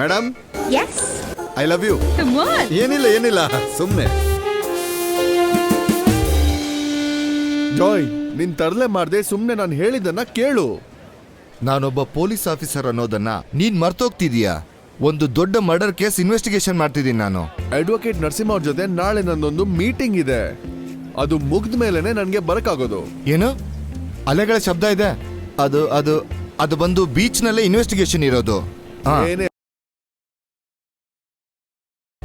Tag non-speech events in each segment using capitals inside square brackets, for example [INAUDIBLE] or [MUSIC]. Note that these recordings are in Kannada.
Madam yes I love you ಏನಿಲ್ಲ ಏನಿಲ್ಲ. ಸುಮ್ಮನೆ ಜಾಯ್ ನಿನ್ ತರಲೆ ಮಾಡ್ದೆ ಸುಮ್ನೆ ನಾನು ಹೇಳಿದ್ದನ್ನ ಕೇಳು. ನಾನೊಬ್ಬ ಪೊಲೀಸ್ ಆಫೀಸರ್ ಅನ್ನೋದನ್ನ ನೀನ್ ಮರ್ತೋಗ್ತಿದೀಯಾ? ಒಂದು ದೊಡ್ಡ ಮರ್ಡರ್ ಕೇಸ್ ಇನ್ವೆಸ್ಟಿಗೇಷನ್ ಮಾಡ್ತಿದ್ದೀನಿ ನಾನು. ಅಡ್ವೊಕೇಟ್ ನರಸಿಂಹ ಅವ್ರ ಜೊತೆ ನಾಳೆ ನನ್ನೊಂದು ಮೀಟಿಂಗ್ ಇದೆ. ಅದು ಮುಗ್ದ ಮೇಲೆನೆ ನನಗೆ ಬರಕಾಗೋದು ಏನು? ಅಲೆಗಳ ಶಬ್ದ ಇದೆ? ಅದು ಅದು ಅದು ಬಂದು ಬೀಚ್ ನಲ್ಲೇ ಇನ್ವೆಸ್ಟಿಗೇಷನ್ ಇರೋದು. ಏನೇ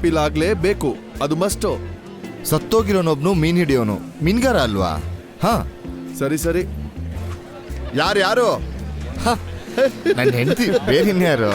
ಅಪೀಲ್ ಆಗ್ಲೇಬೇಕು ಅದು ಮಸ್ಟ್. ಸತ್ತೋಗಿರೋನೊಬ್ನು ಮೀನ್ ಹಿಡಿಯೋನು. ಮೀನ್ಗಾರ ಅಲ್ವಾ? ಹಾ. ಸರಿ ಸರಿ. ಯಾರು ಯಾರು? ನನ್ನ ಹೆಂಡತಿ ಬೇರೆ ಇನ್ಯಾರು?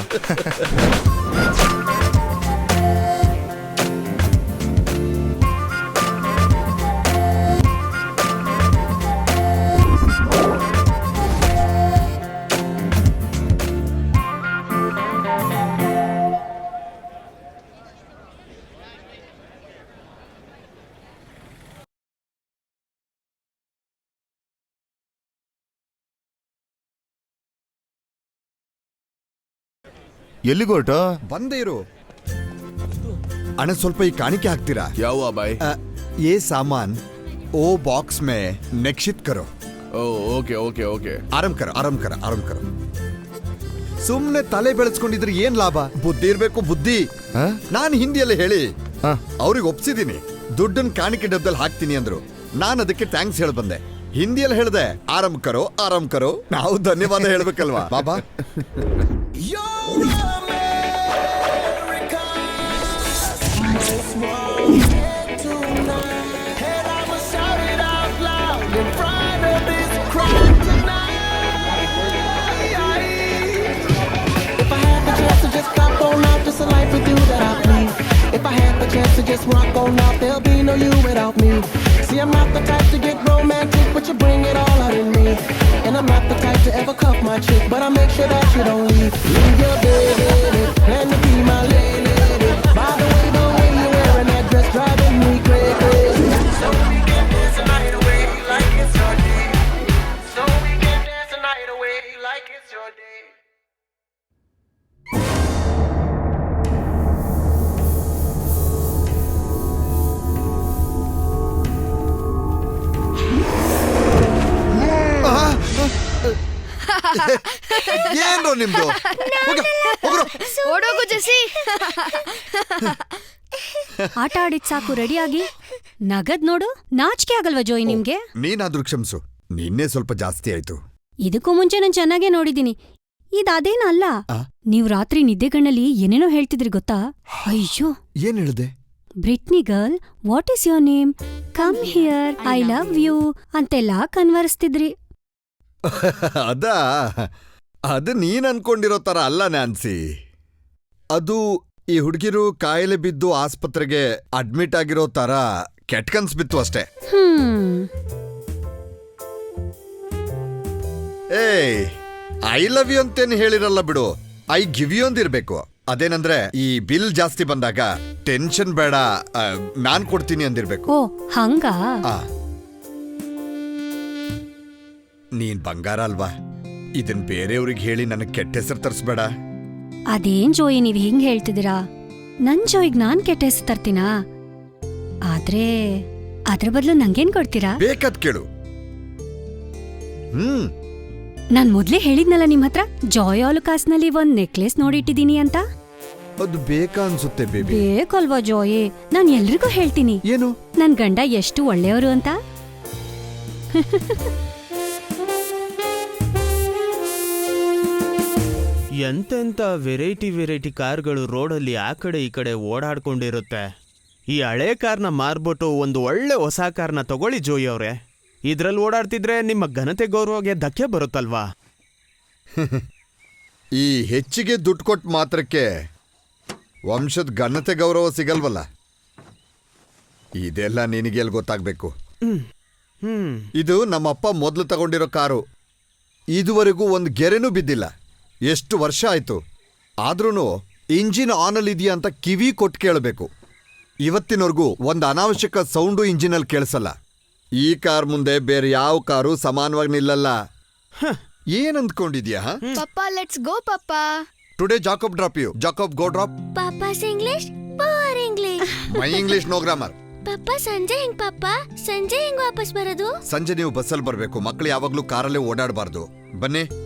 ಎಲ್ಲಿಗೋರ್ಟ ಬಂದೇ ಇರು. ಅಣ್ಣ ಸ್ವಲ್ಪ ಈ ಕಾಣಿಕೆ ಹಾಕ್ತೀರಾ? ಯಾವ ಬಾಯ್? ಏ ಸಾಮಾನ್ ಓ ಬಾಕ್ಸ್ ಮೇ ನೆಕ್ಷಿತ್ ಕರೋ. ಓ ಓಕೆ ಓಕೆ ಓಕೆ. ಆರಾಮ್ ಕರ ಆರಾಮ್ ಕರ ಆರಾಮ್ ಕರ. ಸುಮ್ನೆ ತಲೆ ಬೆಳೆಸ್ಕೊಂಡಿದ್ರೆ ಏನ್ ಲಾಭ? ಬುದ್ಧಿ ಇರ್ಬೇಕು ಬುದ್ಧಿ. ಹಾ? ನಾನು ಹಿಂದಿಯಲ್ಲಿ ಹೇಳಿ. ಹಾ. ಅವ್ರಿಗೆ ಒಪ್ಸಿದೀನಿ. ದುಡ್ಡನ್ ಕಾಣಿಕೆ ಡಬ್ಬದಲ್ಲಿ ಹಾಕ್ತೀನಿ ಅಂದ್ರು. ನಾನು ಅದಕ್ಕೆ ಥ್ಯಾಂಕ್ಸ್ ಹೇಳಿ ಬಂದೆ. ಹಿಂದಿಯಲ್ಲಿ ಹೇಳ್ದೆ ಆರಾಮ್ ಕರೋ ಆರಾಮ್ ಕರೋ. ನಾವು ಧನ್ಯವಾದ ಹೇಳ್ಬೇಕಲ್ವಾ? [LAUGHS] ಬಾಬಾ. Just rock on out, there'll be no you without me. See, I'm not the type to get romantic, but you bring it all out in me. And I'm not the type to ever cuff my chick, but I make sure that you don't ಆಟ ಆಡಿದ್ ಸಾಕು ರೆಡಿಯಾಗಿ. ನಗದ್ ನೋಡು ನಾಚಿಕೆ ಆಗಲ್ವಾ ಜೋಯ್ ನಿಮ್ಗೆ? ನೀನಾದ್ರೂ ಕ್ಷಮಿಸು. ನಿನ್ನೆ ಸ್ವಲ್ಪ ಜಾಸ್ತಿ ಆಯ್ತು. ಇದಕ್ಕೂ ಮುಂಚೆ ನಾನು ಚೆನ್ನಾಗೇ ನೋಡಿದೀನಿ ಇದ್ ಅಲ್ಲ? ಆ? ನೀವ್ ರಾತ್ರಿ ನಿದ್ದೆಗಣ್ಣಲ್ಲಿ ಏನೇನೋ ಹೇಳ್ತಿದ್ರಿ ಗೊತ್ತಾ? ಅಯ್ಯೋ. ಏನ್ ಹೇಳ್ದೆ? Britney girl what is your name? Come here I love you ಅಂತೆಲ್ಲ ಕನ್ವರ್ಸ್ತಿದ್ರಿ [LAUGHS] ಅದ? ಅದು ನೀನ್ ಅನ್ಕೊಂಡಿರೋ ತರ ಅಲ್ಲ ನ್ಯಾನ್ಸಿ. ಅದು ಈ ಹುಡುಗಿರು ಕಾಯಿಲೆ ಬಿದ್ದು ಆಸ್ಪತ್ರೆಗೆ ಅಡ್ಮಿಟ್ ಆಗಿರೋ ತರ ಕೆಟ್ಕನ್ಸ್ ಬಿತ್ತು ಅಷ್ಟೇ. ಏಯ್ ಐ ಲವ್ ಯು ಅಂತೇನು ಹೇಳಿರಲ್ಲ ಬಿಡು. ಐ ಗಿವ್ ಯು ಅಂದಿರ್ಬೇಕು. ಅದೇನಂದ್ರೆ ಈ ಬಿಲ್ ಜಾಸ್ತಿ ಬಂದಾಗ ಟೆನ್ಷನ್ ಬೇಡ ಆ, ನಾನ್ ಕೊಡ್ತೀನಿ ಅಂದಿರ್ಬೇಕು. ಓ ಹಂಗಾ? ಆ. ನೀನ್ ಬಂಗಾರ ಅಲ್ವಾ? ಇದನ್ ಬೇರೆಯವ್ರಿಗೆ ಹೇಳಿ ನನಗೆ ಕೆಟ್ಟ ಹೆಸರು ತರಿಸ್ಬೇಡ. ಅದೇನ್ ಜೋಯಿ ನೀವ್ ಹಿಂಗ್ ಹೇಳ್ತಿದ್ದೀರಾ? ನನ್ ಜೋಯಿಗ್ ನಾನ್ ಕೆಟ್ಟ ಹೆಸರು ತರ್ತೀನಾ? ಆದ್ರೆ ಅದ್ರ ಬದಲು ನಂಗೇನ್ ಕೊಡ್ತೀರಾ? ಬೇಕಾದ್ ಕೇಳು. ಹ್ಮ್. ನಾನ್ ಮೊದ್ಲೇ ಹೇಳಿದ್ನಲ್ಲ ನಿಮ್ ಹತ್ರ ಜಾಯ್ ಆಲುಕಾಸ್ನಲ್ಲಿ ಒಂದ್ ನೆಕ್ಲೆಸ್ ನೋಡಿಟ್ಟಿದೀನಿ ಅಂತ? ಅದು ಬೇಕಾ ಅನ್ಸುತ್ತೆ ಬೇಬಿ? ಬೇಕಲ್ವಾ ಜೋಯಿ? ನಾನ್ ಎಲ್ರಿಗೂ ಹೇಳ್ತೀನಿ. ಏನು? ನನ್ ಗಂಡ ಎಷ್ಟು ಒಳ್ಳೆಯವರು ಅಂತ? [LAUGHS] ಎಂತೆಂಥ ವೆರೈಟಿ ವೆರೈಟಿ ಕಾರ್ಗಳು ರೋಡಲ್ಲಿ ಆ ಕಡೆ ಈ ಕಡೆ ಓಡಾಡ್ಕೊಂಡಿರುತ್ತೆ? ಈ ಹಳೆ ಕಾರ್ನ ಮಾರ್ಬಿಟ್ಟು ಒಂದು ಒಳ್ಳೆ ಹೊಸ ಕಾರ್ನ ತಗೊಳ್ಳಿ ಜೋಯಿ ಅವರೇ. ಇದ್ರಲ್ಲಿ ಓಡಾಡ್ತಿದ್ರೆ ನಿಮ್ಮ ಘನತೆ ಗೌರವಗೆ ಧಕ್ಕೆ ಬರುತ್ತಲ್ವಾ? [LAUGHS] ಈ ಹೆಚ್ಚಿಗೆ ದುಡ್ಡು ಕೊಟ್ಟು ಮಾತ್ರಕ್ಕೆ ವಂಶದ ಘನತೆ ಗೌರವ ಸಿಗಲ್ವಲ್ಲ? ಇದೆಲ್ಲ ನಿನಗೆ ಎಲ್ಲಿ ಗೊತ್ತಾಗ್ಬೇಕು? ಇದು ನಮ್ಮಪ್ಪ ಮೊದಲು ತಗೊಂಡಿರೋ ಕಾರು. ಇದುವರೆಗೂ ಒಂದು ಗೆರೆನೂ ಬಿದ್ದಿಲ್ಲ. ಎಷ್ಟು ವರ್ಷ ಆಯಿತು? ಆದ್ರೂ ಇಂಜಿನ್ ಆನಲ್ಲಿ ಇದೆಯಾ ಅಂತ ಕಿವಿ ಕೊಟ್ಟು ಕೇಳಬೇಕು. ಇವತ್ತಿನವರೆಗೂ ಒಂದು ಅನಾವಶ್ಯಕ ಸೌಂಡು ಇಂಜಿನಲ್ಲಿ ಕೇಳಿಸಲ್ಲ. ಈ ಕಾರ್ ಮುಂದೆ ಬೇರೆ ಯಾವ ಕಾರು ಸಮಾನವಾಗಿ ನಿಲ್ಲಲ್ಲ. ಏನ್ ಅಂದ್ಕೊಂಡಿದ್ಯಾ Papa, let's go, Papa. Today Jacob drop you Jacob go drop Papa's English power English my English no grammar papa ಸಂಜೆ ಹೆಂಗ್ ಪಪ್ಪ? ಸಂಜೆ ಹೆಂಗ್ ವಾಪಸ್ ಬರೋದು? ಸಂಜೆ ನೀವು ಬಸ್ಸಲ್ಲಿ ಬರಬೇಕು. ಮಕ್ಕಳು ಯಾವಾಗಲೂ ಕಾರಲ್ಲೇ ಓಡಾಡಬಾರ್ದು. ಬನ್ನಿ.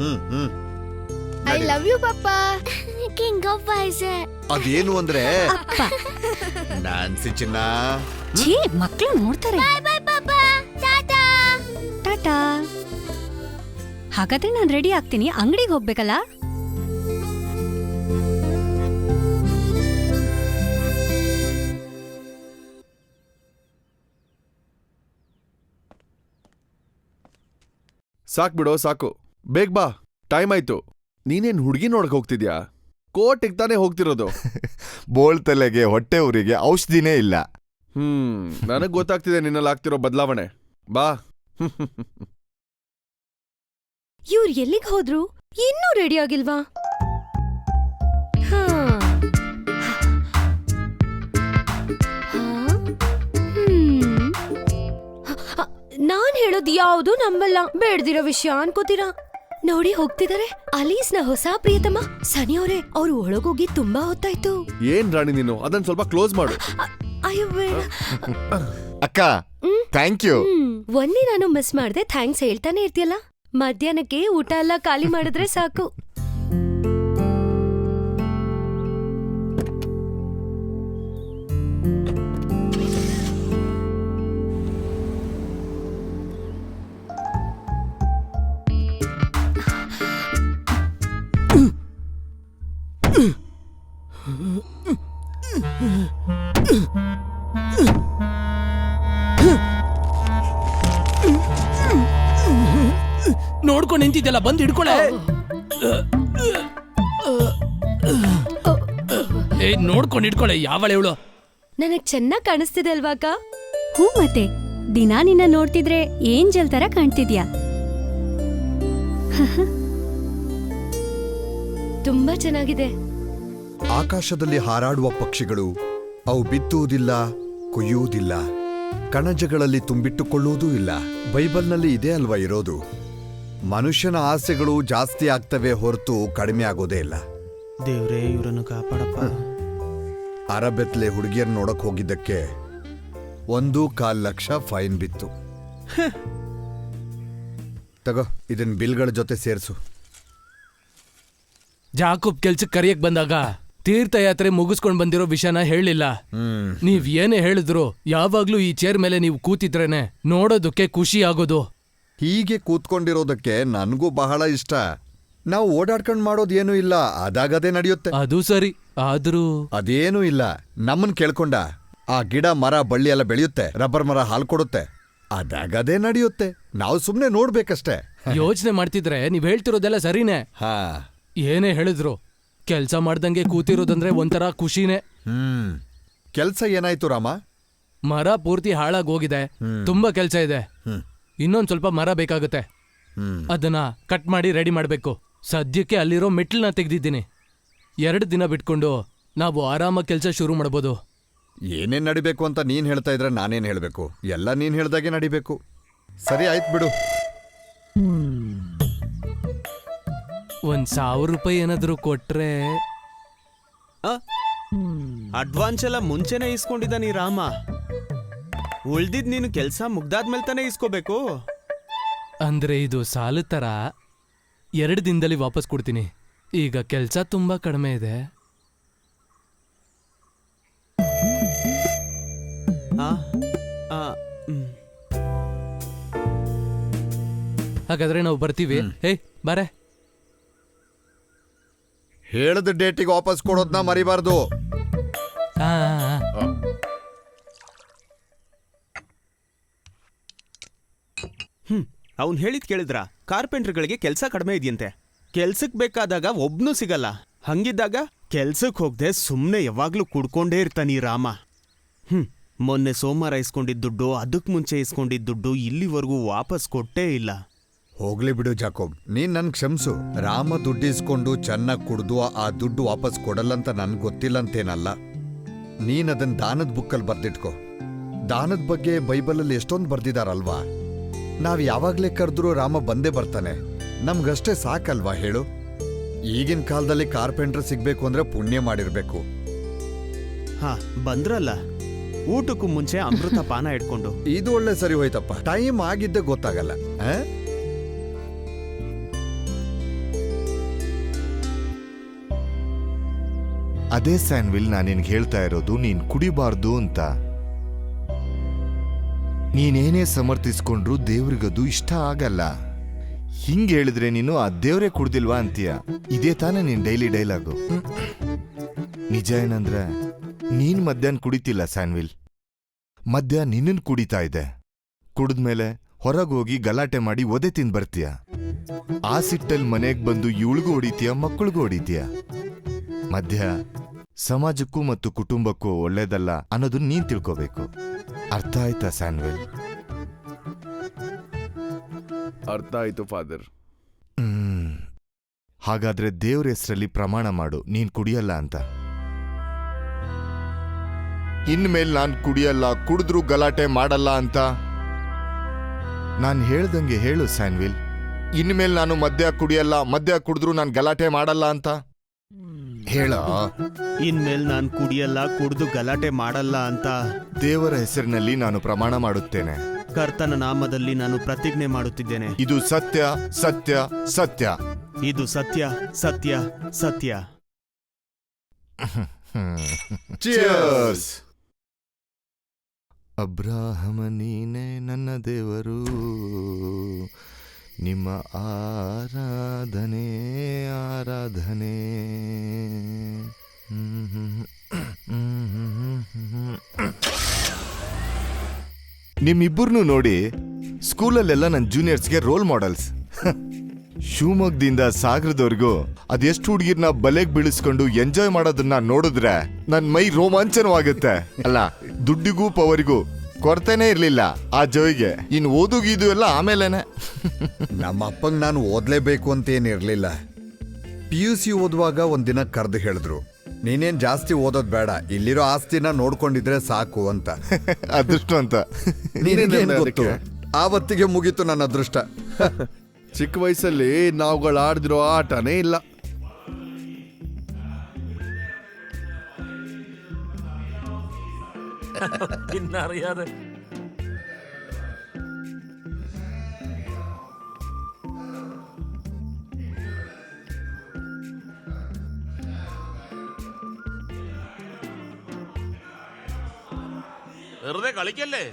ಹ್ಮ್ ಹ್ಮ್. I love you papa. King of boys ಅದೇನು ಅಂದ್ರೆ? ನ್ಯಾನ್ಸಿ ಚಿನ್ನ. ಛೀ ಮಕ್ಳು ನೋಡ್ತಾರೆ. ಬಾಯ್ ಬಾಯ್ ಪಪ್ಪ. ಟಾಟಾ ಟಾಟಾ ಹಾಗಾದ್ರೆ ನಾನು ರೆಡಿ ಆಗ್ತೀನಿ. ಅಂಗಡಿಗೆ ಹೋಗ್ಬೇಕಲ್ಲ? ಸಾಕ್ ಬಿಡೋ ಸಾಕು. ಬೇಗ ಬಾ ಟೈಮ್ ಆಯ್ತು. ನೀನೇನ್ ಹುಡುಗಿ ನೋಡಕ್ ಹೋಗ್ತಿದ್ಯಾ? ಕೋರ್ಟಿಗೆ ತಾನೇ ಹೋಗ್ತಿರೋದು. [LAUGHS] ಬೋಳ್ ತಲೆಗೆ ಹೊಟ್ಟೆ ಊರಿಗೆ ಔಷಧಿನೇ ಇಲ್ಲ. ಹ್ಮ್ ನನಗ್ ಗೊತ್ತಾಗ್ತಿದೆ ನಿನ್ನಲ್ಲಿ ಆಗ್ತಿರೋ ಬದಲಾವಣೆ. ಬಾ. [LAUGHS] ಇವ್ರು ಎಲ್ಲಿಗೆ ಹೋದ್ರು? ಇನ್ನೂ ರೆಡಿ ಆಗಿಲ್ವಾ? ಹಾ. ಹಾ? ಹ್ಮ್. ನಾನ್ ಹೇಳೋದ್ ಯಾವ್ದು ನಂಬಲ್ಲ. ಬೇಡ್ದಿರೋ ವಿಷಯ ಅನ್ಕೋತೀರಾ? ನೋಡಿ ಹೋಗ್ತಿದಾರೆ. ಅಲೀಸ್ನ ಹೊಸ ಪ್ರಿಯತಮ ಸನಿ ಅವರೇ ಅವ್ರು ಒಳಗೋಗಿ ತುಂಬಾ ಹೊತ್ತಾಯ್ತು. ಏನ್ ರಾಣಿ ನೀನು? ಅದನ್ನ ಸ್ವಲ್ಪ ಕ್ಲೋಸ್ ಮಾಡು. ಅ- ಅಯ್ಯೋ ಬೇಡ. ಅಕ್ಕ ಥ್ಯಾಂಕ್ ಯು ಒನ್ನಿ ಒಂದೇ ನಾನು ಮಿಸ್ ಮಾಡ್ದೆ ಥ್ಯಾಂಕ್ಸ್ ಹೇಳ್ತಾನೆ ಇರ್ತೀಯಲ್ಲ. ಮಧ್ಯಾಹ್ನಕ್ಕೆ ಊಟ ಎಲ್ಲ ಖಾಲಿ ಮಾಡಿದ್ರೆ ಸಾಕು. ನಿಂತಿದ್ದೆಲ್ಲ ಬಂದು ಹಿಡ್ಕೊಳೆ. ಏ ನೋಡ್ಕೊಂಡು ಹಿಡ್ಕೊಳೆ ಯಾವಳೆ ಇವಳು? ನನಗ್ ಚೆನ್ನಾಗ್ ಕಾಣಿಸ್ತಿದೆ ಅಲ್ವಾ ಅಕ್ಕ? ಹೂ ಮತ್ತೆ. ದಿನ ನಿನ್ನ ನೋಡ್ತಿದ್ರೆ ಏಂಜಲ್ ತರ ಕಾಣ್ತಿದ್ಯಾ? [LAUGHS] ತುಂಬಾ ಚೆನ್ನಾಗಿದೆ. ಆಕಾಶದಲ್ಲಿ ಹಾರಾಡುವ ಪಕ್ಷಿಗಳು ಅವು ಬಿತ್ತುವುದಿಲ್ಲ ಕೊಯ್ಯುವುದಿಲ್ಲ. ಕಣಜಗಳಲ್ಲಿ ತುಂಬಿಟ್ಟುಕೊಳ್ಳುವುದೂ ಇಲ್ಲ. ಬೈಬಲ್ನಲ್ಲಿ ಇದೇ ಅಲ್ವಾ ಇರೋದು? ಮನುಷ್ಯನ ಆಸೆಗಳು ಜಾಸ್ತಿ ಆಗ್ತವೆ ಹೊರತು ಕಡಿಮೆ ಆಗೋದೇ ಇಲ್ಲ. ದೇವ್ರೇ ಇವರನ್ನು ಕಾಪಾಡಪ್ಪ. ಅರಬೆತ್ಲೆ ಹುಡುಗಿಯರ್ ನೋಡಕ್ ಹೋಗಿದ್ದಕ್ಕೆ ಒಂದು ಕಾಲ್ ಲಕ್ಷ ಫೈನ್ ಬಿತ್ತು. ತಗೋ ಇದನ್ ಬಿಲ್ಗಳ ಜೊತೆ ಸೇರಿಸು. ಜಾಕೂಬ್ ಕೆಲ್ಸಕ್ಕೆ ಕರಿಯಕ್ ಬಂದಾಗ ತೀರ್ಥಯಾತ್ರೆ ಮುಗಿಸ್ಕೊಂಡ್ ಬಂದಿರೋ ವಿಷಯನ ಹೇಳಿಲ್ಲ ಹ್ಮ್. ನೀವ್ ಏನೇ ಹೇಳಿದ್ರು ಯಾವಾಗ್ಲೂ ಈ ಚೇರ್ ಮೇಲೆ ನೀವು ಕೂತಿದ್ರೇನೆ ನೋಡೋದಕ್ಕೆ ಖುಷಿ ಆಗೋದು. ಹೀಗೆ ಕೂತ್ಕೊಂಡಿರೋದಕ್ಕೆ ನನಗೂ ಬಹಳ ಇಷ್ಟ. ನಾವು ಓಡಾಡ್ಕೊಂಡ್ ಮಾಡೋದೇನೂ ಇಲ್ಲ ಅದಾಗದೇ ನಡೆಯುತ್ತೆ. ಅದು ಸರಿ ಆದ್ರೂ ಅದೇನೂ ಇಲ್ಲ ನಮ್ಮನ್ ಕೇಳ್ಕೊಂಡ. ಆ ಗಿಡ ಮರ ಬಳ್ಳಿ ಎಲ್ಲ ಬೆಳೆಯುತ್ತೆ ರಬ್ಬರ್ ಮರ ಹಾಲು ಕೊಡುತ್ತೆ. ಅದಾಗದೇ ನಡೆಯುತ್ತೆ. ನಾವು ಸುಮ್ನೆ ನೋಡ್ಬೇಕಷ್ಟೇ. ಯೋಚನೆ ಮಾಡ್ತಿದ್ರೆ ನೀವ್ ಹೇಳ್ತಿರೋದೆಲ್ಲ ಸರಿನೇ. ಹಾ. ಏನೇ ಹೇಳಿದ್ರು ಕೆಲ್ಸ ಮಾಡ್ದಂಗೆ ಕೂತಿರೋದಂದ್ರೆ ಒಂಥರ ಖುಷಿನೇ. ಹ್ಮ್. ಕೆಲ್ಸ ಏನಾಯ್ತು ರಾಮ? ಮರ ಪೂರ್ತಿ ಹಾಳಾಗೋಗಿದೆ ತುಂಬಾ ಕೆಲ್ಸ ಇದೆ. ಇನ್ನೊಂದ್ ಸ್ವಲ್ಪ ಮರ ಬೇಕಾಗುತ್ತೆ. ಹ್ಮ್. ಅದನ್ನ ಕಟ್ ಮಾಡಿ ರೆಡಿ ಮಾಡಬೇಕು. ಸದ್ಯಕ್ಕೆ ಅಲ್ಲಿರೋ ಮೆಟ್ಲನ್ನ ತೆಗೆದಿದ್ದೀನಿ. ಎರಡು ದಿನ ಬಿಟ್ಕೊಂಡು ನಾವು ಆರಾಮಾಗಿ ಕೆಲಸ ಶುರು ಮಾಡ್ಬೋದು. ಏನೇನ್ ನಡಿಬೇಕು ಅಂತ ನೀನ್ ಹೇಳ್ತಾ ಇದ್ರೆ ನಾನೇನ್ ಹೇಳ್ಬೇಕು? ಎಲ್ಲ ನೀನ್ ಹೇಳ್ದಾಗೆ ನಡಿಬೇಕು. ಸರಿ ಆಯ್ತು ಬಿಡು. ಒಂದ್ ಸಾವಿರ ರೂಪಾಯಿ ಏನಾದ್ರು ಕೊಟ್ರೆ ಅಡ್ವಾನ್ಸ್ ಎಲ್ಲ ಮುಂಚೆನೆ ಇಸ್ಕೊಂಡಿದ್ದಾನೆ ಈ ರಾಮ. ಉಳ್ದಿದ್ ನೀನು ಕೆಲ್ಸ ಮುಗ್ದಾದ್ಮೇಲೆ ತಾನೇ ಇಸ್ಕೋಬೇಕು? ಅಂದ್ರೆ ಇದು ಸಾಲ ತರ? ಎರಡು ದಿನದಲ್ಲಿ ವಾಪಸ್ ಕೊಡ್ತೀನಿ. ಈಗ ಕೆಲ್ಸ ತುಂಬಾ ಕಡಿಮೆ ಇದೆ. ಆ, ಆ, ಹ್ಮ್. ಹಾಗಾದ್ರೆ ನಾವು ಬರ್ತೀವಿ. ಹೇ ಬಾರೆ. ಹೇಳದ ಡೇಟಿಗೆ ವಾಪಸ್ ಕೊಡೋದ್ನ ಮರಿಬಾರ್ದು. ಹಾ. ಹ್ಮ್, ಅವ್ನ್ ಹೇಳಿದ್ ಕೇಳಿದ್ರ? ಕಾರ್ಪೆಂಟರ್ಗಳಿಗೆ ಕೆಲ್ಸ ಕಡಿಮೆ ಇದೆಯಂತೆ. ಕೆಲ್ಸಕ್ ಬೇಕಾದಾಗ ಒಬ್ನೂ ಸಿಗಲ್ಲ. ಹಂಗಿದ್ದಾಗ ಕೆಲ್ಸಕ್ ಹೋಗ್ದೆ ಸುಮ್ನೆ ಯಾವಾಗ್ಲೂ ಕುಡ್ಕೊಂಡೇ ಇರ್ತಾನೆ ರಾಮ. ಹ್ಮ್, ಮೊನ್ನೆ ಸೋಮವಾರ ಇಸ್ಕೊಂಡಿದ್ದ ದುಡ್ಡು, ಅದಕ್ ಮುಂಚೆ ಇಸ್ಕೊಂಡಿದ್ದ ದುಡ್ಡು ಇಲ್ಲಿವರೆಗೂ ವಾಪಸ್ ಕೊಟ್ಟೇ ಇಲ್ಲ. ಹೋಗ್ಲಿ ಬಿಡು ಜಾಕೋಬ್, ನೀನ್ ನನ್ ಕ್ಷಮಿಸು. ರಾಮ ದುಡ್ಡಿಸ್ಕೊಂಡು ಚೆನ್ನಾಗ್ ಕುಡ್ದು ಆ ದುಡ್ಡು ವಾಪಸ್ ಕೊಡಲ್ಲಂತ ನನ್ಗೆ ಗೊತ್ತಿಲ್ಲಂತೇನಲ್ಲ. ನೀನ್ ಅದನ್ ದಾನದ ಬುಕ್ಕಲ್ಲಿ ಬರ್ದಿಟ್ಕೋ. ದಾನದ ಬಗ್ಗೆ ಬೈಬಲಲ್ಲಿ ಎಷ್ಟೊಂದು ಬರ್ದಿದಾರಲ್ವಾ? ನಾವ್ ಯಾವಾಗ್ಲೇ ಕರೆದ್ರೂ ರಾಮ ಬಂದೇ ಬರ್ತಾನೆ. ನಮ್ಗಷ್ಟೇ ಸಾಕಲ್ವಾ ಹೇಳು? ಈಗಿನ ಕಾಲದಲ್ಲಿ ಕಾರ್ಪೆಂಟರ್ ಸಿಗ್ಬೇಕು ಅಂದ್ರೆ ಪುಣ್ಯ ಮಾಡಿರ್ಬೇಕು. ಹಾ ಬಂದ್ರಲ್ಲ. ಊಟಕ್ಕೂ ಮುಂಚೆ ಅಮೃತ [LAUGHS] ಪಾನ ಇಟ್ಕೊಂಡು. ಇದು ಒಳ್ಳೆ ಸರಿ ಹೋಯ್ತಪ್ಪ. ಟೈಮ್ ಆಗಿದ್ದೆ ಗೊತ್ತಾಗಲ್ಲ. ಆ? ಅದೇ ಸ್ಯಾನ್ವಿಲ್ ನಾನು ನಿನ್ಗೆ ಹೇಳ್ತಾ ಇರೋದು ನೀನು ಕುಡಿಬಾರ್ದು ಅಂತ. ನೀನೇನೇ ಸಮರ್ಥಿಸ್ಕೊಂಡ್ರು ದೇವ್ರಿಗದು ಇಷ್ಟ ಆಗಲ್ಲ. ಹಿಂಗೆ ಹೇಳಿದ್ರೆ ನೀನು ಆ ದೇವ್ರೇ ಕುಡ್ದಿಲ್ವಾ ಅಂತೀಯ? ಇದೇ ತಾನೇ ನಿನ್ ಡೈಲಿ ಡೈಲಾಗು. ನಿಜ ಏನಂದ್ರೆ, ನೀನ್ ಮಧ್ಯಾಹ್ನ ಕುಡಿತಿಲ್ಲ ಸ್ಯಾನ್ವಿಲ್ ಮಧ್ಯ ನಿನ್ನನ್ ಕುಡಿತಾ ಇದೆ. ಕುಡಿದ್ಮೇಲೆ ಹೊರಗೆ ಹೋಗಿ ಗಲಾಟೆ ಮಾಡಿ ಒದೆ ತಿಂದ್ ಬರ್ತೀಯ. ಆ ಸಿಟ್ಟಲ್ಲಿ ಮನೆಗ್ ಬಂದು ಇವಳಿಗೂ ಹೊಡಿತೀಯ, ಮಕ್ಕಳಿಗೂ ಹೊಡಿತೀಯ? ಮಧ್ಯ ಸಮಾಜಕ್ಕೂ ಮತ್ತು ಕುಟುಂಬಕ್ಕೂ ಒಳ್ಳೇದಲ್ಲ ಅನ್ನೋದನ್ನ ನೀನ್ ತಿಳ್ಕೋಬೇಕು. ಅರ್ಥ ಆಯ್ತಾ ಸ್ಯಾನ್ವೆಲ್ ಅರ್ಥ ಆಯ್ತು ಫಾದರ್. ಹ್ಮ್. ಹಾಗಾದ್ರೆ ದೇವ್ರ ಹೆಸರಲ್ಲಿ ಪ್ರಮಾಣ ಮಾಡು ನೀನ್ ಕುಡಿಯಲ್ಲ ಅಂತ. ಇನ್ಮೇಲೆ ನಾನ್ ಕುಡಿಯಲ್ಲ ಕುಡಿದ್ರು ಗಲಾಟೆ ಮಾಡಲ್ಲ ಅಂತ. ನಾನ್ ಹೇಳ್ದಂಗೆ ಹೇಳು ಸ್ಯಾನ್ವಿಲ್ ಇನ್ಮೇಲೆ ನಾನು ಮದ್ಯ ಕುಡಿಯಲ್ಲ ಮದ್ಯ ಕುಡಿದ್ರು ನಾನ್ ಗಲಾಟೆ ಮಾಡಲ್ಲ ಅಂತ. ಹೇಳ. ಇನ್ಮೇಲೆ ನಾನ್ ಕುಡಿಯಲ್ಲ ಕುಡಿದು ಗಲಾಟೆ ಮಾಡಲ್ಲ ಅಂತ. ದೇವರ ಹೆಸರಿನಲ್ಲಿ ನಾನು ಪ್ರಮಾಣ ಮಾಡುತ್ತೇನೆ. ಕರ್ತನ ನಾಮದಲ್ಲಿ ನಾನು ಪ್ರತಿಜ್ಞೆ ಮಾಡುತ್ತಿದ್ದೇನೆ. ಇದು ಸತ್ಯ ಸತ್ಯ ಸತ್ಯ. ಇದು ಸತ್ಯ ಸತ್ಯ ಸತ್ಯ! ಅಬ್ರಾಹಮ ನೀನೇ ನನ್ನ ದೇವರು. ನಿಮ್ಮ ಆರಾಧನೆ ಆರಾಧನೆ. ನಿಮ್ಮಿಬ್ಬರನ್ನೂ ನೋಡಿ ಸ್ಕೂಲಲ್ಲೆಲ್ಲ ನನ್ನ ಜೂನಿಯರ್ಸ್ಗೆ ರೋಲ್ ಮಾಡೆಲ್ಸ್. [LAUGHS] ಶಿವಮೊಗ್ಗದಿಂದ ಸಾಗರದವರೆಗೂ ಅದೆಷ್ಟು ಹುಡುಗಿರ್ನ ಬಲೆಗೆ ಬೀಳಿಸ್ಕೊಂಡು ಎಂಜಾಯ್ ಮಾಡೋದನ್ನ ನೋಡಿದ್ರೆ ನನ್ನ ಮೈ ರೋಮಾಂಚನವಾಗುತ್ತೆ. ಅಲ್ಲ, ದುಡ್ಡಿಗೂ ಪವರಿಗೂ ಕೊರತೆನೇ ಇರ್ಲಿಲ್ಲ ಆ ಜೋಯಿಗೆ. ಇನ್ ಓದು ಗೀದು ಎಲ್ಲ ಆಮೇಲೆನೆ. ನಮ್ಮ ಅಪ್ಪಂಗ್ ನಾನು ಓದ್ಲೇಬೇಕು ಅಂತ ಏನಿರ್ಲಿಲ್ಲ ಪಿ ಯು ಸಿ ಓದುವಾಗ ಒಂದಿನ ಕರೆದು ಹೇಳಿದ್ರು ನೀನೇನ್ ಜಾಸ್ತಿ ಓದೋದ್ ಬೇಡ ಇಲ್ಲಿರೋ ಆಸ್ತಿನ ನೋಡ್ಕೊಂಡಿದ್ರೆ ಸಾಕು ಅಂತ. [LAUGHS] ಅದೃಷ್ಟ ಅಂತ. ನಿನಗೇನ್ ಗೊತ್ತು? ಆವತ್ತಿಗೆ ಮುಗೀತು ನನ್ನ ಅದೃಷ್ಟ. [LAUGHS] ಚಿಕ್ಕ ವಯಸ್ಸಲ್ಲಿ ನಾವುಗಳು ಆಡ್ದಿರೋ ಆಟನೇ ಇಲ್ಲ. [LAUGHS] പിന്നെ അറിയാതെ വെറുതെ കളിക്കല്ലേ?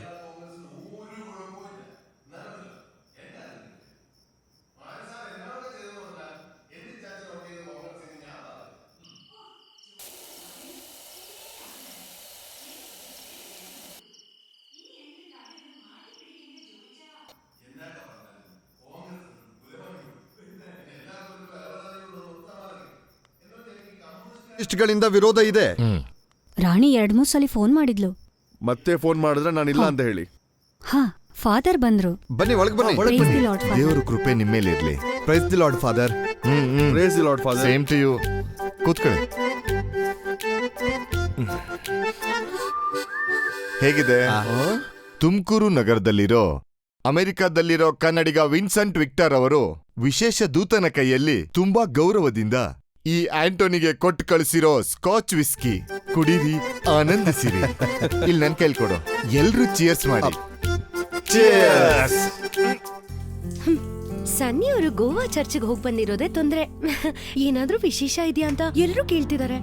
ಇಷ್ಟಗಳಿಂದ ವಿರೋಧ ಇದೆ. ರಾಣಿ ಎರಡ್ ಮೂರ್ ಸಲ ಫೋನ್ ಮಾಡಿದ್ಲು. ಮತ್ತೆ ಫೋನ್ ಮಾಡಿದ್ರೆ ನಾನು ಇಲ್ಲ ಅಂತ ಹೇಳಿ. ಹಾ ಫಾದರ್ ಬಂದ್ರು. ಬನ್ನಿ ಒಳಗೆ ಬನ್ನಿ. Praise the Lord, Father. ದೇವ್ರ ಕೃಪೆ ನಿಮ್ಮೇಲಿರ್ಲಿ praise the Lord Father hmm hmm. Praise Lord Father same to you ಕೂತ್ಕೊಳ್ಳಿ. ಹೇಗಿದೆ? ತುಮಕೂರು ನಗರದಲ್ಲಿರೋ ಅಮೆರಿಕದಲ್ಲಿರೋ ಕನ್ನಡಿಗ ವಿನ್ಸೆಂಟ್ ವಿಕ್ಟರ್ ಅವರು ವಿಶೇಷ ದೂತನ ಕೈಯಲ್ಲಿ ತುಂಬಾ ಗೌರವದಿಂದ ಈ ಆಂಟೋನಿಗೆ ಕೊಟ್ಟು ಕಳಿಸಿರೋ ಸ್ಕಾಚ್ ವಿಸ್ಕಿ ಕುಡೀರಿ ಆನಂದಿಸಿರಿ. ಇಲ್ಲಿ ನನ್ ಕೈಲಿ ಕೊಡು. ಎಲ್ರು ಚಿಯರ್ಸ್ ಮಾಡಿ. ಚಿಯರ್ಸ್ ಸನ್ನಿ ಅವರು ಗೋವಾ ಚರ್ಚ್ಗೆ ಹೋಗಿ ಬಂದಿರೋದೇ ತೊಂದ್ರೆ. ಏನಾದ್ರೂ ವಿಶೇಷ ಇದೆಯಾ ಅಂತ ಎಲ್ಲರೂ ಕೇಳ್ತಿದ್ದಾರೆ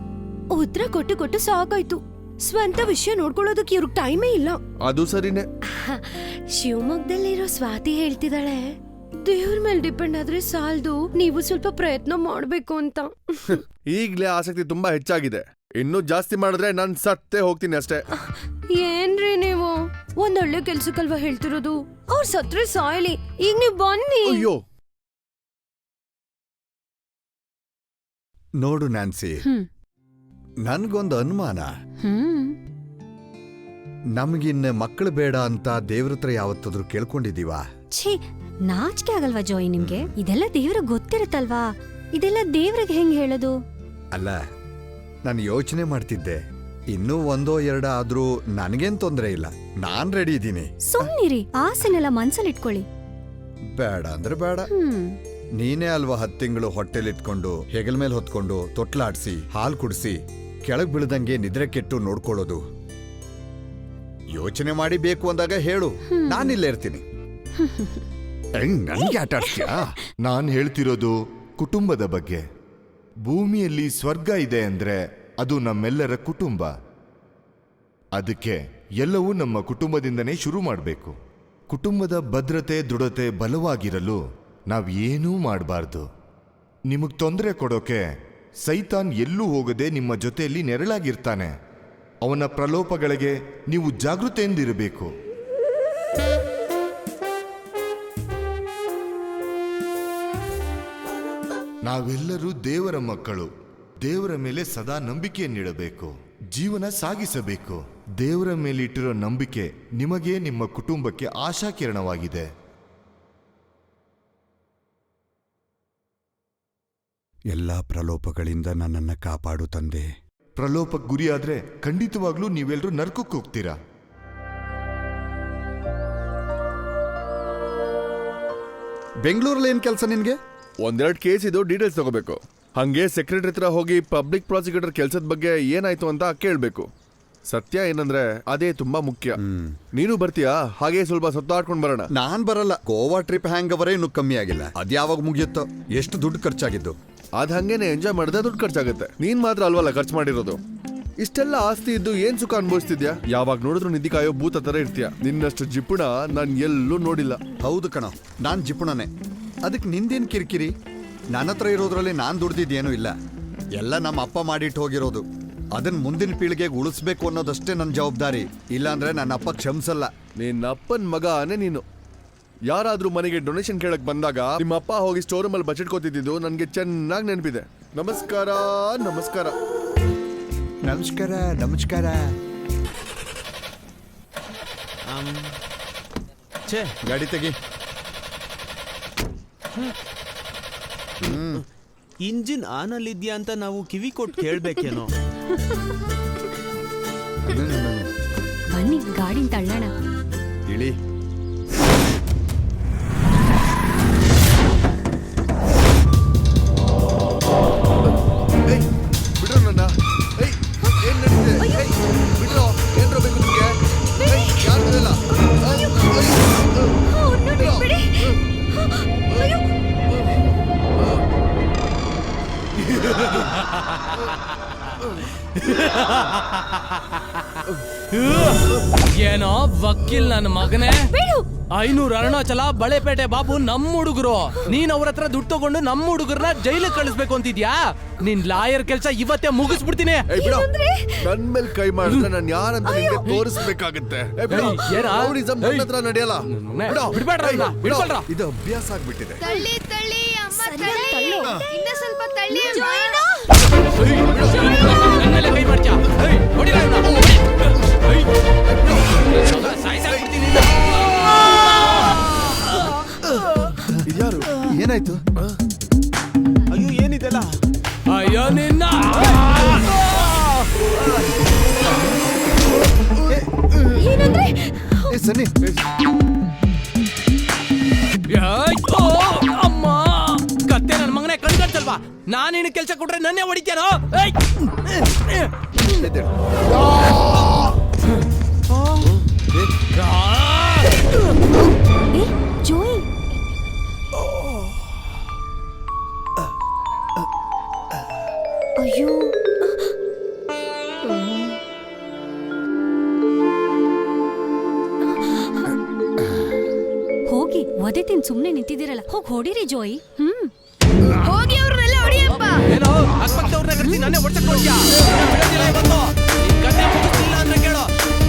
ಉತ್ತರ ಕೊಟ್ಟು ಕೊಟ್ಟು ಸಾಕಾಯ್ತು. ಸ್ವಂತ ವಿಷಯ ನೋಡ್ಕೊಳ್ಳೋದಕ್ಕೆ ಇವ್ರಿಗೆ ಟೈಮೇ ಇಲ್ಲ. ಅದು ಸರಿನೇ. ಶಿವಮೊಗ್ಗದಲ್ಲಿರೋ ಸ್ವಾತಿ ಹೇಳ್ತಿದ್ದಾಳೆ ದೇವ್ರ ಮೇಲೆ ಡಿಪೆಂಡ್ ಆದ್ರೆ ಸಾಲ್ದು ನೀವು ಸ್ವಲ್ಪ ಪ್ರಯತ್ನ ಮಾಡ್ಬೇಕು ಅಂತ. [LAUGHS] ಈಗ್ಲೇ ಆಸಕ್ತಿ ತುಂಬಾ ಹೆಚ್ಚಾಗಿದೆ. ಇನ್ನೂ ಜಾಸ್ತಿ ಮಾಡಿದ್ರೆ ನಾನ್ ಸತ್ತೇ ಹೋಗ್ತೀನಿ ಅಷ್ಟೇ. ಏನ್ರಿ ನೀವು? ಒಂದೊಳ್ಳೆ ಕೆಲ್ಸಕ್ಕಲ್ವಾ ಹೇಳ್ತಿರೋದು? ಅವ್ರ ಸತ್ರೆ ಸಾಯ್ಲಿ. ಈಗ ನೀವು ಬನ್ನಿ. ಅಯ್ಯೋ. ನೋಡು ನ್ಯಾನ್ಸಿ ಹ್ಮ್. ನನ್ಗೊಂದು ಅನುಮಾನ. ಹ್ಮ್. ನಮಗಿನ್ನ ಮಕ್ಕಳು ಬೇಡ ಅಂತ ದೇವ್ರ ಹತ್ರ ಯಾವತ್ತಾದ್ರೂ ಕೇಳ್ಕೊಂಡಿದೀವಾ ಛೀ ನಾಚಿಕೆ ಆಗಲ್ವಾ ಜೋಯಿ ನಿಮ್ಗೆ? ಇದೆಲ್ಲ ದೇವ್ರಿಗೆ ಗೊತ್ತಿರುತ್ತಲ್ವಾ? ಇದೆಲ್ಲ ದೇವ್ರಿಗೆ ಹೆಂಗ್ ಹೇಳೋದು? ಅಲ್ಲ ನಾನು ಯೋಚನೆ ಮಾಡ್ತಿದ್ದೆ. ಇನ್ನೂ ಒಂದೋ ಎರಡ ಆದ್ರೂ ನನಗೇನ್ ತೊಂದರೆ ಇಲ್ಲ. ನಾನ್ ರೆಡಿ ಇದ್ದೀನಿ. ಸುಮ್ನಿರಿ ಆಸೆನೆಲ್ಲ ಮನ್ಸಲ್ಲಿಟ್ಕೊಳ್ಳಿ. ಬೇಡ ಅಂದ್ರೆ ಬೇಡ. ಹ್ಮ್. ನೀನೇ ಅಲ್ವಾ ಹತ್ತು ತಿಂಗಳು ಹೊಟ್ಟೆಲಿಟ್ಕೊಂಡು ಹೆಗಲ್ ಮೇಲೆ ಹೊತ್ಕೊಂಡು ತೊಟ್ಲಾಡ್ಸಿ ಹಾಲು ಕುಡಿಸಿ ಕೆಳಗ್ ಬೀಳ್ದಂಗೆ ನಿದ್ರೆ ಕೆಟ್ಟು ನೋಡ್ಕೊಳ್ಳೋದು. ಯೋಚನೆ ಮಾಡಿ ಬೇಕು ಅಂದಾಗ ಹೇಳು. ನಾನಿಲ್ಲೇ ಇರ್ತೀನಿ. ಹೆಂಗ್ ನನ್ಗೆ ಆಟ ಆಡ್ತೀಯಾ ನಾನು ಹೇಳ್ತಿರೋದು ಕುಟುಂಬದ ಬಗ್ಗೆ. ಭೂಮಿಯಲ್ಲಿ ಸ್ವರ್ಗ ಇದೆ ಅಂದ್ರೆ ಅದು ನಮ್ಮೆಲ್ಲರ ಕುಟುಂಬ. ಅದಕ್ಕೆ ಎಲ್ಲವೂ ನಮ್ಮ ಕುಟುಂಬದಿಂದನೇ ಶುರು ಮಾಡಬೇಕು. ಕುಟುಂಬದ ಭದ್ರತೆ ದೃಢತೆ ಬಲವಾಗಿರಲು ನಾವು ಏನೂ ಮಾಡಬಾರ್ದು. ನಿಮಗೆ ತೊಂದರೆ ಕೊಡೋಕೆ ಸೈತಾನ್ ಎಲ್ಲೂ ಹೋಗದೆ ನಿಮ್ಮ ಜೊತೆಯಲ್ಲಿ ನೆರಳಾಗಿರ್ತಾನೆ. ಅವನ ಪ್ರಲೋಪಗಳಿಗೆ ನೀವು ಜಾಗೃತೆಯಿಂದಿರಬೇಕು. ನಾವೆಲ್ಲರೂ ದೇವರ ಮಕ್ಕಳು. ದೇವರ ಮೇಲೆ ಸದಾ ನಂಬಿಕೆಯನ್ನಿಡಬೇಕು ಜೀವನ ಸಾಗಿಸಬೇಕು. ದೇವರ ಮೇಲಿಟ್ಟಿರೋ ನಂಬಿಕೆ ನಿಮಗೆ ನಿಮ್ಮ ಕುಟುಂಬಕ್ಕೆ ಆಶಾಕಿರಣವಾಗಿದೆ. ಎಲ್ಲ ಪ್ರಲೋಪಗಳಿಂದ ನನ್ನನ್ನು ಕಾಪಾಡು ತಂದೆ. ಪ್ರಲೋಪಕ್ಕೆ ಗುರಿಯಾದರೆ ಖಂಡಿತವಾಗ್ಲೂ ನೀವೆಲ್ಲರೂ ನರ್ಕಕ್ಕೆ ಹೋಗ್ತೀರಾ? ಬೆಂಗಳೂರಲ್ಲಿ ಏನು ಕೆಲಸ ನಿನಗೆ? ಒಂದೆರಡು ಕೇಸ್ ಇದು ಡೀಟೇಲ್ಸ್ ತಗೋಬೇಕು. ಹಾಗೆ ಸೆಕ್ರೆಟರಿ ಹತ್ರ ಹೋಗಿ ಪಬ್ಲಿಕ್ ಪ್ರಾಸಿಕ್ಯೂಟರ್ ಕೆಲಸದ ಬಗ್ಗೆ ಏನಾಯ್ತು ಅಂತ ಕೇಳಬೇಕು. ಸತ್ಯ ಏನಂದ್ರೆ ಅದೇ ತುಂಬಾ ಮುಖ್ಯ. ನೀನು ಬರ್ತೀಯಾ? ಹಾಗೆ ಸ್ವಲ್ಪ ಸುತ್ತಾಡ್ಕೊಂಡು ಬರೋಣ. ನಾನ್ ಬರಲ್ಲ. ಗೋವಾ ಟ್ರಿಪ್ ಹ್ಯಾಂಗ್ ಅವರೇ ಇನ್ನು ಕಮ್ಮಿ ಆಗಿಲ್ಲ. ಅದ್ಯಾವಾಗ ಮುಗಿಯುತ್ತೋ? ಎಷ್ಟು ದುಡ್ಡು ಖರ್ಚಾಗಿದ್ದು? ಅದ್ ಹಂಗೇನೆ ಎಂಜಾಯ್ ಮಾಡಿದ್ರೆ ದುಡ್ಡು ಖರ್ಚಾಗುತ್ತೆ. ನೀನ್ ಮಾತ್ರ ಅಲ್ವಲ್ಲ ಖರ್ಚು ಮಾಡಿರೋದು? ಇಷ್ಟೆಲ್ಲ ಆಸ್ತಿ ಇದ್ದು ಏನ್ ಸುಖ ಅನುಭವಿಸ್ತಿದ್ಯಾ? ಯಾವಾಗ ನೋಡಿದ್ರು ನಿಧಿ ಕಾಯೋ ಭೂತ ತರ ಇರ್ತೀಯ. ನಿನ್ನಷ್ಟು ಜಿಪುಣ ನಾನ್ ಎಲ್ಲೂ ನೋಡಿಲ್ಲ. ಹೌದು ಕಣ ನಾನ್ ಜಿಪುಣನೆ. ಅದಕ್ಕೆ ನಿಂದೇನ್ ಕಿರಿಕಿರಿ? ನನ್ನ ಹತ್ರ ಇರೋದ್ರಲ್ಲಿ ನಾನ್ ದುಡ್ದಿದ್ದೇನೂ ಇಲ್ಲ. ಎಲ್ಲ ನಮ್ಮ ಅಪ್ಪ ಮಾಡಿಟ್ಟು ಹೋಗಿರೋದು. ಅದನ್ನ ಮುಂದಿನ ಪೀಳಿಗೆಗೆ ಉಳಿಸ್ಬೇಕು ಅನ್ನೋದಷ್ಟೇ ನನ್ನ ಜವಾಬ್ದಾರಿ. ಇಲ್ಲಾಂದ್ರೆ ನನ್ನ ಅಪ್ಪ ಕ್ಷಮಿಸಲ್ಲ. ನಿನ್ನ ಅಪ್ಪನ್ ಮಗನೇ ನೀನು. ಯಾರಾದ್ರೂ ಮನೆಗೆ ಡೊನೇಷನ್ ಕೇಳಕ್ ಬಂದಾಗ ನಿಮ್ಮ ಅಪ್ಪ ಹೋಗಿ ಸ್ಟೋರ್ ರೂಮ್ ಅಲ್ಲಿ ಬಚ್ಚಿಟ್ಕೋತಿದ್ದು ನನಗೆ ಚೆನ್ನಾಗಿ ನೆನಪಿದೆ. ನಮಸ್ಕಾರ ನಮಸ್ಕಾರ. ನಮಸ್ಕಾರ ನಮಸ್ಕಾರ. ಛೇ ಗಾಡಿ ತೆಗಿ. ಇಂಜಿನ್ ಆನ್ ಅಲ್ಲಿದ್ಯಾ ಅಂತ ನಾವು ಕಿವಿ ಕೊಟ್ಟು ಕೇಳ್ಬೇಕೇನೋ. ಬನ್ನಿ ಗಾಡಿನ ತಳ್ಳೋಣ. ಇಳಿ. ನನ್ನ ಮಗನೇ? ಐನೂರು ಅರುಣಾಚಲ ಬಳೆಪೇಟೆ ಬಾಬು ನಮ್ಮ ಹುಡುಗರು. ನೀನ್ ಅವ್ರ ಹತ್ರ ದುಡ್ಡು ತಗೊಂಡು ನಮ್ಮ ಹುಡುಗರನ್ನ ಜೈಲಿಗೆ ಕಳಿಸ್ಬೇಕು ಅಂತಿದ್ಯಾ? ನಿನ್ ಲಾಯರ್ ಕೆಲ್ಸ ಇವತ್ತೇ ಮುಗಿಸ್ಬಿಡ್ತೀನಿ. ನನ್ ಮೇಲೆ ಕೈ ಮಾಡಿದ್ರೆ ನಾನು ಯಾರಂತ ನಿಮ್ಗೆ ತೋರಿಸ್ಬೇಕಾಗತ್ತೆ. ಬಿಡೋ. ಹತ್ರ ನಡೆಯಲ್ಲ. ನನ್ನೇ ಬಿಡೋ. ಬಿಡ್ಬೇಡ್ರ ಏಯ್, ಬಿಡ್ಕೊಳ್ರ. ಇದು ಅಭ್ಯಾಸ ಆಗ್ಬಿಟ್ಟಿದೆ. ತಳ್ಳಿ ತಳ್ಳಿ ಅಮ್ಮ ತಳ್ಳಿ. ಇನ್ನ ಸ್ವಲ್ಪ ತಳ್ಳಿ ಅಮ್ಮ. ನನ್ ಮೇಲೆ ಕೈ ಮಾಡ್ತ್ಯಾ? ಏಯ್, ಇವ್ನ. ಇದ್ಯಾರು? ಏನಾಯ್ತು ಅಯ್ಯೋ ಏನಿದೆಲ್ಲ? ಅಯ್ಯೋ ನಿನ್ನ ಸನ್ನಿ. ಅಮ್ಮ. ಕತ್ತೆ ನನ್ನ ಮಗನೇ ಕಣ್ಕಂತಲ್ವಾ ನಾನು ಇನ್ನು ಕೆಲಸ ಕೊಟ್ರೆ ನನ್ನೇ ಹೊಡಿತೇನೋ ಹೊಡಿರಿ ಜೋಯಿ? ಹ್ಮ್. ಹೋಗಿ ಅವ್ರನ್ನೆಲ್ಲ ಹೊಡಿಯಪ್ಪ ಏನೋ ಅಕ್ಕಪಕ್ಕದವ್ರನ್ನ ಕರೆಸಿ ನಾನೇ ಹೊಡ್ಸಕ್ ನೋಡ್ತೀಯಾ ಬಿಡೋದಿಲ್ಲ ಇವತ್ತು. ನಿನ್ ಕತೆ ಮುಗಿಸ್ತಿಲ್ಲ ಅಂದ್ರೆ ಕೇಳು.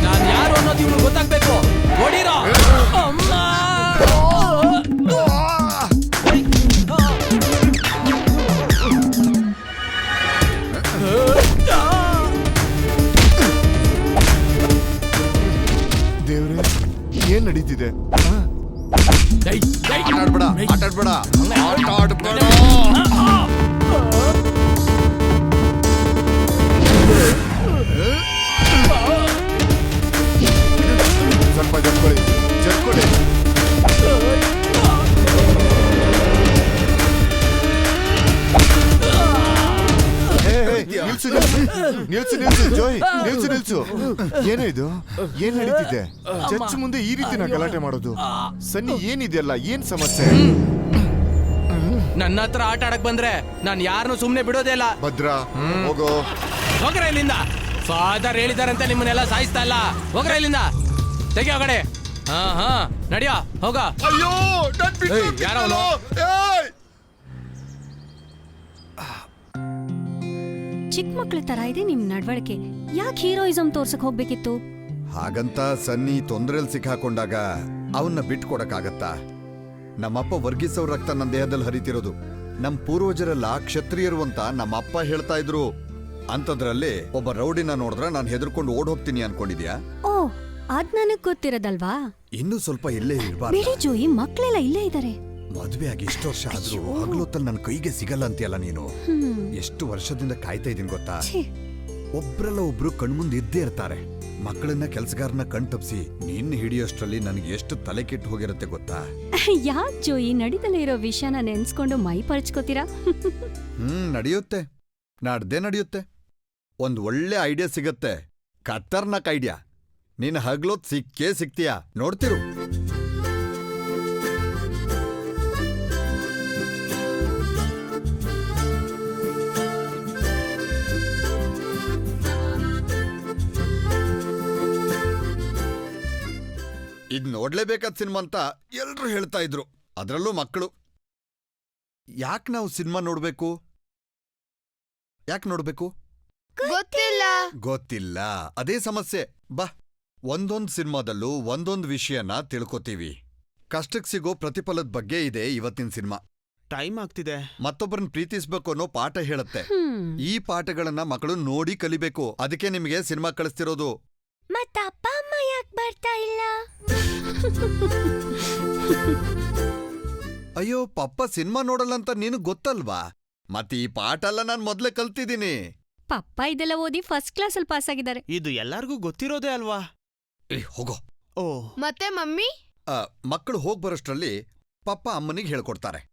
ನಾನ್ ಯಾರು ಅನ್ನೋದು ಇವ್ರು ಗೊತ್ತಾಗ್ಬೇಕು. ಹೊಡಿರೋ. ಅಮ್ಮ. ಆಟಾಡ್ಬೇಡ ಆಟಾಡ್ಬೇಡ. ಆಟಾಡ್ಬೇಡ. ಸ್ವಲ್ಪ ಜರ್ಕೊಳ್ಳಿ ಜರ್ಕೊಳ್ಳಿ ನಿಲ್ಸು ನಿಲ್ಸು. ನಿಲ್ಸು ನಿಲ್ಸು ಜೋಯ್. ನಿಲ್ಸು ನಿಲ್ಸು. ಏನೋ ಇದು? ಏನ್ ನಡೀತಿದೆ? ಚರ್ಚ್ ಮುಂದೆ ಈ ರೀತಿ ನಾ ಗಲಾಟೆ ಮಾಡೋದು. ಸನ್ನಿ ಏನಿದೆಯಲ್ಲ? ಏನ್ ಸಮಸ್ಯೆ? ನನ್ನ ಹತ್ರ ಆಟ ಆಡಕ್ ಬಂದ್ರೆ ನಾನ್ ಯಾರನ್ನು ಸುಮ್ನೆ ಬಿಡೋದೇ ಇಲ್ಲ. ಭದ್ರಾ ಹೋಗೋ. ಹೋಗ್ರ ಇಲ್ಲಿಂದ ಫಾದರ್ ಹೇಳಿದಾರಂತ ನಿಮ್ಮನ್ನೆಲ್ಲ ಸಾಯಿಸ್ತಾ ಇಲ್ಲ. ಹೋಗ್ರ ಇಲ್ಲಿಂದ ತೆಗಿ ಹೋಗಡೆ ಹಾ ಹಾ. ನಡಿಯ ಹೋಗ. ಅಯ್ಯೋ ನನ್ ಚಿಕ್ಕ ಮಕ್ಳ ತರ ಇದೆ ನಿಮ್ ನಡವಳಿಕೆ. ಯಾಕೆ ಹೀರೋಯಿಸಂ ತೋರ್ಸಕ್ ಹೋಗ್ಬೇಕಿತ್ತು? ಹಾಗಂತ ಸನ್ನಿ ತೊಂದ್ರೆಲ್ ಸಿಕ್ಕಾಕೊಂಡಾಗ ಅವನ್ನ ಬಿಟ್ಕೊಡಕ್ಕಾಗತ್ತಾ? ನಮ್ಮಪ್ಪ ವರ್ಗೀಸ್ ಅವ್ರ ರಕ್ತ ನನ್ನ ದೇಹದಲ್ಲಿ ಹರಿತಿರೋದು. ನಮ್ ಪೂರ್ವಜರೆಲ್ಲ ಕ್ಷತ್ರಿಯರು ಅಂತ ನಮ್ಮಪ್ಪ ಹೇಳ್ತಾ ಇದ್ರು. ಅಂತದ್ರಲ್ಲಿ ಒಬ್ಬ ರೌಡಿನ ನೋಡಿದ್ರೆ ನಾನು ಹೆದರ್ಕೊಂಡು ಓಡ್ ಹೋಗ್ತೀನಿ ಅನ್ಕೊಂಡಿದ್ಯಾ? ಓ ಅದ್ ನನಗ್ ಗೊತ್ತಿರೋದಲ್ವಾ? ಇನ್ನೂ ಸ್ವಲ್ಪ ಇಲ್ಲೇ ಇರ್ಬಾರ್ದು? ಬಿಡಿ ಜೋಯಿ ಮಕ್ಳೆಲ್ಲ ಇಲ್ಲೇ ಇದಾರೆ. ಮದ್ವೆ ಆಗಿ ಇಷ್ಟು ವರ್ಷ ಆದ್ರೂ ಹಗ್ಲೊತ್ತಲ್ಲಿ ನನ್ನ ಕೈಗೆ ಸಿಗಲ್ಲ ಅಂತೀಯಲ್ಲ ನೀನು? ಎಷ್ಟು ವರ್ಷದಿಂದ ಕಾಯ್ತಾ ಇದ್ದೀನಿ ಗೊತ್ತಾ? ಒಬ್ರಲ್ಲ ಒಬ್ರು ಕಣ್ಮುಂದ್ ಇದ್ದೇ ಇರ್ತಾರೆ. ಮಕ್ಕಳನ್ನ ಕೆಲ್ಸಗಾರನ ಕಣ್ ತಪ್ಸಿ ನಿನ್ನ ಹಿಡಿಯೋಷ್ಟರಲ್ಲಿ ನನಗೆ ಎಷ್ಟು ತಲೆ ಕೆಟ್ಟು ಹೋಗಿರುತ್ತೆ ಗೊತ್ತಾ? [LAUGHS] ಯಾಕ್ ಜೋಯಿ ನಡೀತಲೇ ಇರೋ ವಿಷಯನ ನೆನ್ಸ್ಕೊಂಡು ಮೈ ಪರ್ಚ್ಕೋತೀರಾ? [LAUGHS] ಹ್ಮ್ ನಡೆಯುತ್ತೆ. ನಾಡ್ದೇ ನಡೆಯುತ್ತೆ. ಒಂದ್ ಒಳ್ಳೆ ಐಡಿಯಾ ಸಿಗತ್ತೆ. ಖತರ್ನಾಕ್ ಐಡಿಯಾ. ನಿನ್ನ ಹಗ್ಲೊತ್ ಸಿಕ್ಕೇ ಸಿಗ್ತೀಯಾ ನೋಡ್ತಿರು. ಇದ್ ನೋಡ್ಲೇಬೇಕಾದ ಸಿನಿಮಾ ಅಂತ ಎಲ್ರೂ ಹೇಳ್ತಾ ಇದ್ರು. ಅದ್ರಲ್ಲೂ ಮಕ್ಕಳು. ಯಾಕೆ ನಾವು ಸಿನಿಮಾ ನೋಡ್ಬೇಕು? ಯಾಕೆ ನೋಡ್ಬೇಕು? ಗೊತ್ತಿಲ್ಲ. ಗೊತ್ತಿಲ್ಲ. ಅದೇ ಸಮಸ್ಯೆ. ಬಾ ಒಂದೊಂದ್ ಸಿನಿಮಾದಲ್ಲೂ ಒಂದೊಂದ್ ವಿಷಯನ ತಿಳ್ಕೊತೀವಿ. ಕಷ್ಟಕ್ಕೆ ಸಿಗೋ ಪ್ರತಿಫಲದ ಬಗ್ಗೆ ಇದೆ ಇವತ್ತಿನ ಸಿನಿಮಾ. ಟೈಮ್ ಆಗ್ತಿದೆ. ಮತ್ತೊಬ್ಬರನ್ನ ಪ್ರೀತಿಸ್ಬೇಕು ಅನ್ನೋ ಪಾಠ ಹೇಳುತ್ತೆ. ಈ ಪಾಠಗಳನ್ನ ಮಕ್ಕಳು ನೋಡಿ ಕಲಿಬೇಕು. ಅದಕ್ಕೆ ನಿಮಗೆ ಸಿನಿಮಾ ಕಳಿಸ್ತಿರೋದು. ಮತ್ತ ಅಪ್ಪ ಅಮ್ಮ ಯಾಕೆ ಬರ್ತಾ ಇಲ್ಲ ಅಯ್ಯೋ ಪಪ್ಪ ಸಿನಿಮಾ ನೋಡಲ್ಲ ಅಂತ ನೀನು ಗೊತ್ತಲ್ವಾ? ಮತ್ತೆ ಈ ಪಾಠ ಎಲ್ಲ ನಾನ್ ಮೊದ್ಲೇ ಕಲ್ತಿದ್ದೀನಿ. ಪಪ್ಪ ಇದೆಲ್ಲ ಓದಿ ಫಸ್ಟ್ ಕ್ಲಾಸ್ ಅಲ್ಲಿ ಪಾಸ್ ಆಗಿದ್ದಾರೆ. ಇದು ಎಲ್ಲಾರ್ಗೂ ಗೊತ್ತಿರೋದೇ ಅಲ್ವಾ? ಏ ಹೋಗೋ. ಓ. ಮತ್ತೆ ಮಮ್ಮಿ? ಮಕ್ಕಳು ಹೋಗ್ ಬರೋಷ್ಟ್ರಲ್ಲಿ ಪಪ್ಪ ಅಮ್ಮನಿಗೆ ಹೇಳ್ಕೊಡ್ತಾರೆ.